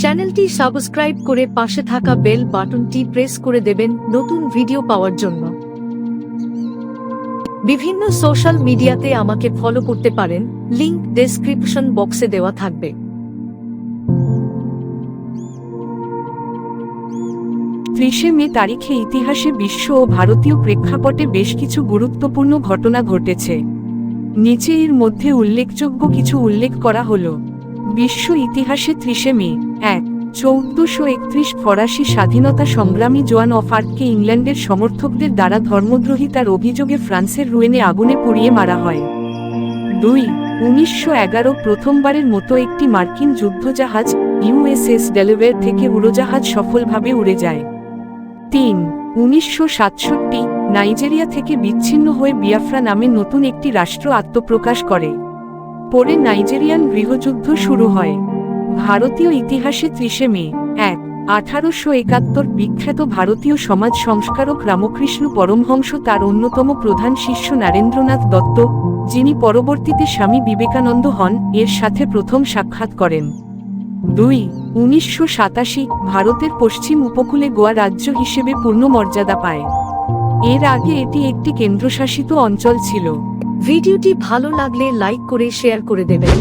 চ্যানেলটি সাবস্ক্রাইব করে পাশে থাকা বেল বাটনটি প্রেস করে দেবেন নতুন ভিডিও পাওয়ার জন্য। বিভিন্ন সোশ্যাল মিডিয়াতে আমাকে ফলো করতে পারেন, লিংক ডেসক্রিপশন বক্সে দেওয়া থাকবে। ত্রিশে মে তারিখে ইতিহাসে বিশ্ব ও ভারতীয় প্রেক্ষাপটে বেশ কিছু গুরুত্বপূর্ণ ঘটনা ঘটেছে। নিচে এর মধ্যে উল্লেখযোগ্য কিছু উল্লেখ করা হল। বিশ্ব ইতিহাসে ত্রিশে মে, এক, চৌদ্দশো একত্রিশ ফরাসি স্বাধীনতা সংগ্রামী জোয়ান অফ আর্ককে ইংল্যান্ডের সমর্থকদের দ্বারা ধর্মদ্রোহিতার অভিযোগে ফ্রান্সের রুয়েনে আগুনে পুড়িয়ে মারা হয়। দুই, উনিশশো এগারো প্রথমবারের মতো একটি মার্কিন যুদ্ধজাহাজ, ইউএসএস ডেলিভের থেকে উড়োজাহাজ সফলভাবে উড়ে যায়। তিন, উনিশশো সাতষট্টি, নাইজেরিয়া থেকে বিচ্ছিন্ন হয়ে বিয়াফ্রা নামে নতুন একটি রাষ্ট্র আত্মপ্রকাশ করে। পরে নাইজেরিয়ান গৃহযুদ্ধ শুরু হয়। ভারতীয় ইতিহাসে ত্রিশে মে, এক, আঠারোশো একাত্তর বিখ্যাত ভারতীয় সমাজ সংস্কারক রামকৃষ্ণ পরমহংস তার অন্যতম প্রধান শিষ্য নরেন্দ্রনাথ দত্ত, যিনি পরবর্তীতে স্বামী বিবেকানন্দ হন, এর সাথে প্রথম সাক্ষাৎ করেন। দুই, উনিশশো সাতাশি, ভারতের পশ্চিম উপকূলে গোয়া রাজ্য হিসেবে পূর্ণ মর্যাদা পায়। এর আগে এটি একটি কেন্দ্রশাসিত অঞ্চল ছিল। ভিডিওটি ভালো লাগলে লাইক করে শেয়ার করে দেবেন